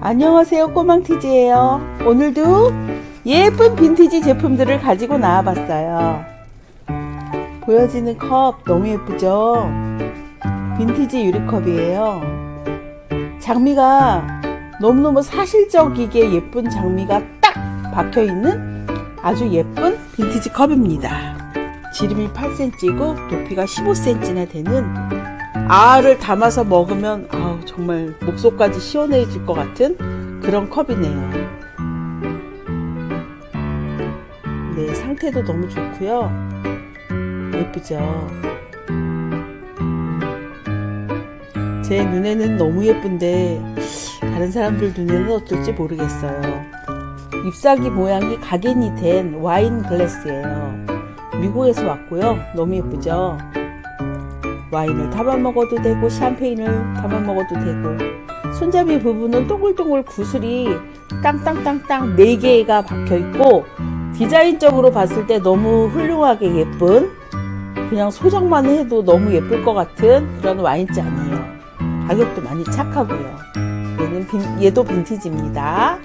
안녕하세요 꼬망티지예요. 오늘도 예쁜 빈티지 제품들을 가지고 나와봤어요. 보여지는 컵 너무 예쁘죠? 빈티지 유리컵이에요. 장미가 너무너무 사실적이게 예쁜 장미가 딱 박혀있는 아주 예쁜 빈티지 컵입니다. 지름이 8cm이고 높이가 15cm나 되는 알을 담아서 먹으면 아우, 정말 목소까지 시원해질 것 같은 그런 컵이네요. 네, 상태도 너무 좋고요. 예쁘죠? 제 눈에는 너무 예쁜데 다른 사람들 눈에는 어떨지 모르겠어요. 잎사귀 모양이 각인이 된 와인 글래스예요. 미국에서 왔고요. 너무 예쁘죠? 와인을 담아 먹어도 되고 샴페인을 담아 먹어도 되고 손잡이 부분은 동글동글 구슬이 땅땅땅땅 4개가 박혀 있고 디자인적으로 봤을 때 너무 훌륭하게 예쁜 그냥 소장만 해도 너무 예쁠 것 같은 그런 와인잔이에요. 가격도 많이 착하고요. 얘는 빈- 얘도 빈티지입니다.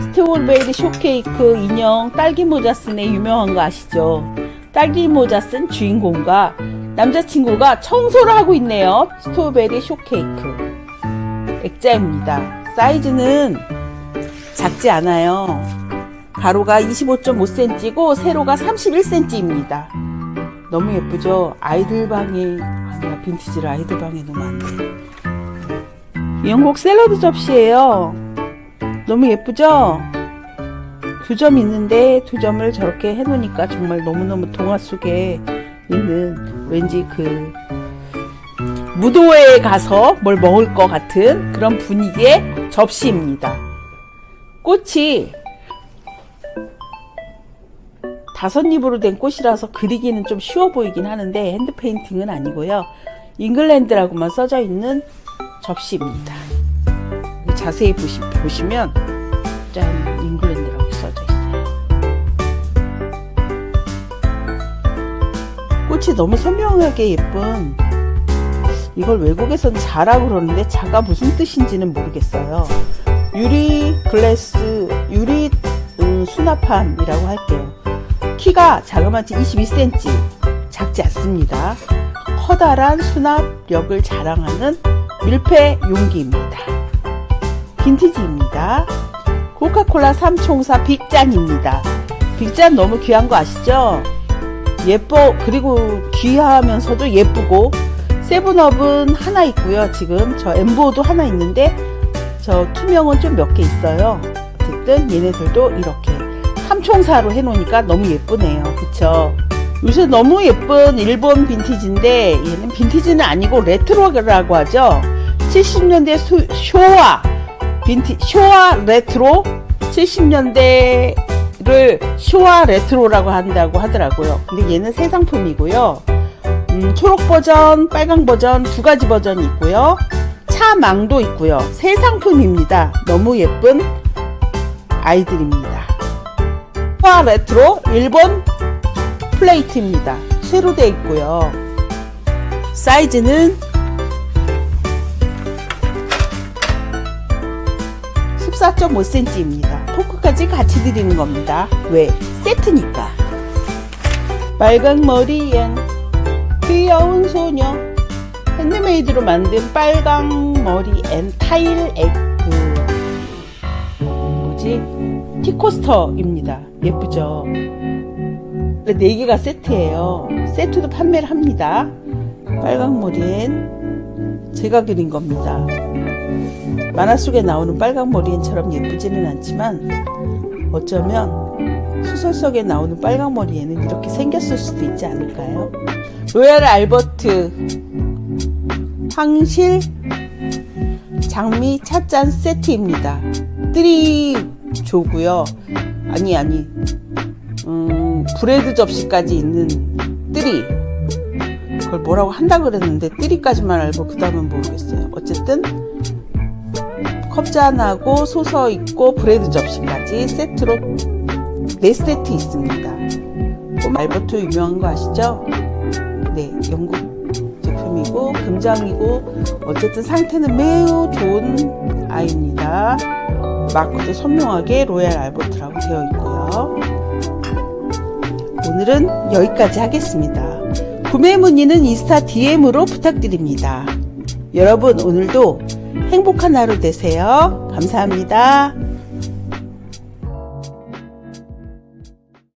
스테올베리 쇼케이크 인형 딸기 모자 쓴애 유명한 거 아시죠? 딸기 모자 쓴 주인공과 남자친구가 청소를 하고 있네요. 스트로베리 쇼케이크. 액자입니다. 사이즈는 작지 않아요. 가로가 25.5cm고 세로가 31cm입니다. 너무 예쁘죠? 아이들 방에, 아니야, 빈티지를 아이들 방에 놓으면 안 돼. 영국 샐러드 접시예요. 너무 예쁘죠? 두 점 있는데 두 점을 저렇게 해놓으니까 정말 너무너무 동화 속에 있는 왠지 그 무도회에 가서 뭘 먹을 것 같은 그런 분위기의 접시입니다. 꽃이 다섯 잎으로 된 꽃이라서 그리기는 좀 쉬워 보이긴 하는데 핸드 페인팅은 아니고요. 잉글랜드라고만 써져 있는 접시입니다. 자세히 보시, 보시면 짠 잉글랜드 꽃이 너무 선명하게 예쁜 이걸 외국에서는 자라고 그러는데 자가 무슨 뜻인지는 모르겠어요. 유리 글래스 유리 음, 수납판이라고 할게요. 키가 자그마치 22cm 작지 않습니다. 커다란 수납력을 자랑하는 밀폐 용기입니다. 빈티지입니다. 코카콜라 삼총사 빅잔입니다. 빅잔 너무 귀한 거 아시죠? 예뻐 그리고 귀하면서도 예쁘고 세븐업은 하나 있고요. 지금 저 엠보도 하나 있는데 저 투명은 좀 몇 개 있어요. 어쨌든 얘네들도 이렇게 삼총사로 해놓으니까 너무 예쁘네요. 그쵸? 요새 너무 예쁜 일본 빈티지인데 얘는 빈티지는 아니고 레트로라고 하죠. 70년대 수, 쇼와 빈티 쇼와 레트로 70년대 를 쇼와 레트로라고 한다고 하더라고요. 근데 얘는 새 상품이고요. 음, 초록 버전, 빨강 버전 두 가지 버전이 있고요. 차망도 있고요. 새 상품입니다. 너무 예쁜 아이들입니다. 쇼와 레트로 일본 플레이트입니다. 쇠로 되어 있고요. 사이즈는 14.5cm입니다. 포크까지 같이 드리는 겁니다. 왜? 세트니까. 빨강 머리엔 귀여운 소녀. 핸드메이드로 만든 빨강 머리 앤 타일 에그. 뭐지? 티코스터입니다. 예쁘죠? 네 개가 세트예요. 세트도 판매를 합니다. 빨강 머리엔 제가 그린 겁니다. 만화 속에 나오는 빨강 머리엔처럼 예쁘지는 않지만 어쩌면 소설 속에 나오는 빨강 머리에는 이렇게 생겼을 수도 있지 않을까요? 로얄 알버트 황실 장미 찻잔 세트입니다. 뜨리 조고요. 아니 아니 음, 브레드 접시까지 있는 뜨리 그걸 뭐라고 한다 그랬는데 뜨리까지만 알고 그 다음은 모르겠어요. 어쨌든 컵잔하고 소서 있고 브레드 접시까지 세트로 4세트 있습니다. 알버트 유명한 거 아시죠? 네, 영국 제품이 금장이고 금장이고 어쨌든 상태는 매우 좋은 아이입니다. 마크도 선명하게 로얄 알버트라고 되어 있고요. 오늘은 여기까지 하겠습니다. 구매 문의는 인스타 DM으로 부탁드립니다. 여러분 오늘도 행복한 하루 되세요. 감사합니다.